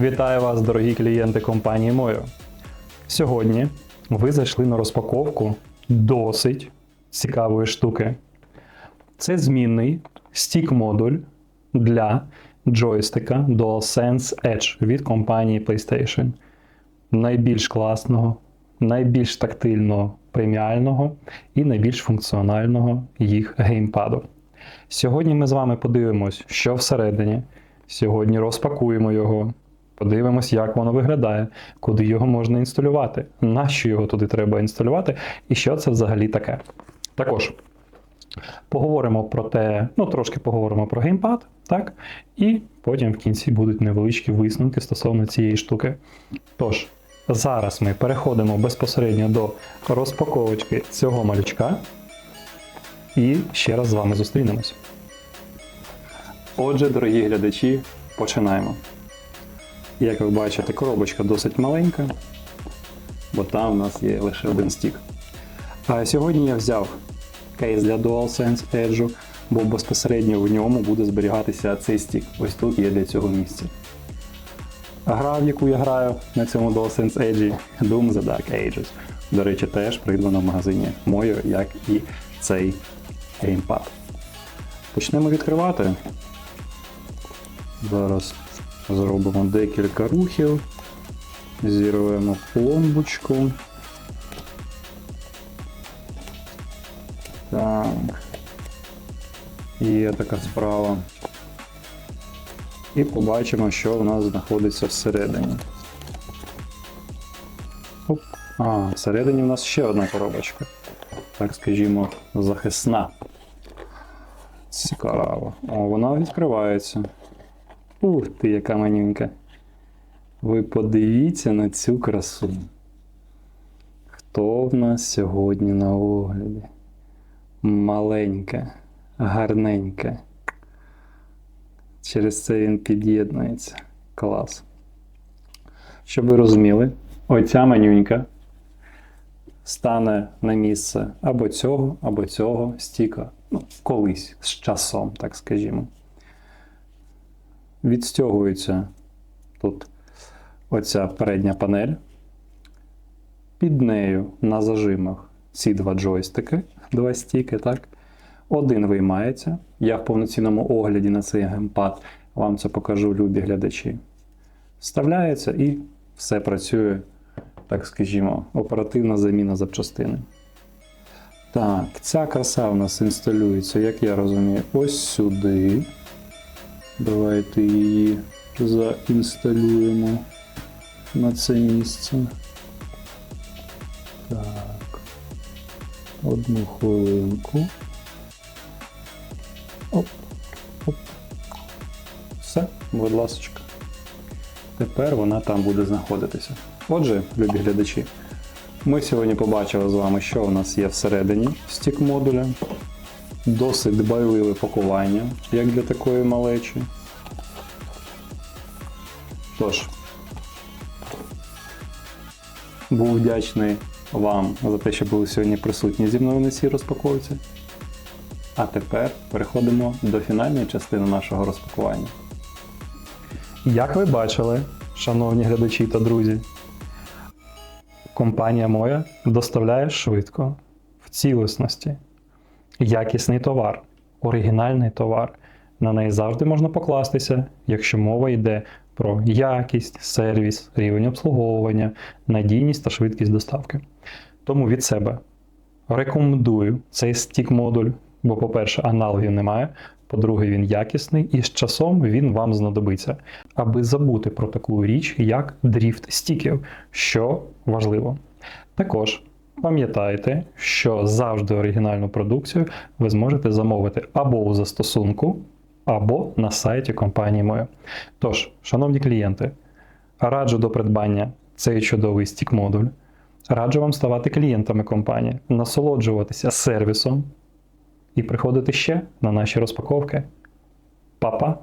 Вітаю вас, дорогі клієнти компанії Мою. Сьогодні ви зайшли на розпаковку досить цікавої штуки. Це змінний стік-модуль для джойстика DualSense Edge від компанії PlayStation. Найбільш класного, найбільш тактильного преміального і найбільш функціонального їх геймпаду. Сьогодні ми з вами подивимось, що всередині. Сьогодні розпакуємо його, подивимось, як воно виглядає, куди його можна інсталювати, на що його туди треба інсталювати, і що це взагалі таке. Також поговоримо про те, ну трошки поговоримо про геймпад, так? І потім в кінці будуть невеличкі висновки стосовно цієї штуки. Тож, зараз ми переходимо безпосередньо до розпаковочки цього малючка. І ще раз з вами зустрінемось. Отже, дорогі глядачі, починаємо. Як ви бачите, коробочка досить маленька, бо там у нас є лише один стік. А сьогодні я взяв кейс для DualSense Edge, бо безпосередньо в ньому буде зберігатися цей стік. Ось тут є для цього місце. Гра, в яку я граю на цьому DualSense Edge, Doom The Dark Ages. До речі, теж придбана в магазині мою, як і цей геймпад. Почнемо відкривати. Зараз зробимо декілька рухів, зірвемо пломбочку. Так. Є така справа. І побачимо, що в нас знаходиться всередині. Оп. А, всередині в нас ще одна коробочка. Так скажімо, захисна. Цікаво. О, вона відкривається. Ух ти, яка манюнька. Ви подивіться на цю красу. Хто в нас сьогодні на огляді? Маленьке, гарненьке. Через це він під'єднується. Клас. Щоб ви розуміли, оця манюнька стане на місце або цього, або цього стіка. Ну, колись з часом, так скажімо. Відстягується тут оця передня панель. Під нею на зажимах ці два джойстики, два стіки, так? Один виймається. Я в повноцінному огляді на цей геймпад вам це покажу, любі глядачі. Вставляється і все працює, так скажімо, оперативна заміна запчастини. Так, ця краса у нас інсталюється, як я розумію, ось сюди. Давайте її заінсталюємо на це місце. Так. Одну хвилинку. Оп, оп. Все, будь ласочка. Тепер вона там буде знаходитися. Отже, любі глядачі, ми сьогодні побачили з вами, що у нас є всередині стік модуля. Досить дбайливе пакування, як для такої малечі. Тож, був вдячний вам за те, що були сьогодні присутні зі мною на цій розпаковці. А тепер переходимо до фінальної частини нашого розпакування. Як ви бачили, шановні глядачі та друзі, компанія моя доставляє швидко, в цілісності, якісний товар, оригінальний товар. На неї завжди можна покластися, якщо мова йде про якість, сервіс, рівень обслуговування, надійність та швидкість доставки. Тому від себе рекомендую цей стік-модуль, бо, по-перше, аналогів немає. По-друге, він якісний, і з часом він вам знадобиться, аби забути про таку річ, як дріфт стіків, що важливо. Також Пам'ятайте, що завжди оригінальну продукцію ви зможете замовити або у застосунку, або на сайті компанії Мою. Тож, шановні клієнти, раджу до придбання цей чудовий стік-модуль. Раджу вам ставати клієнтами компанії, насолоджуватися сервісом і приходити ще на наші розпаковки. Па-па!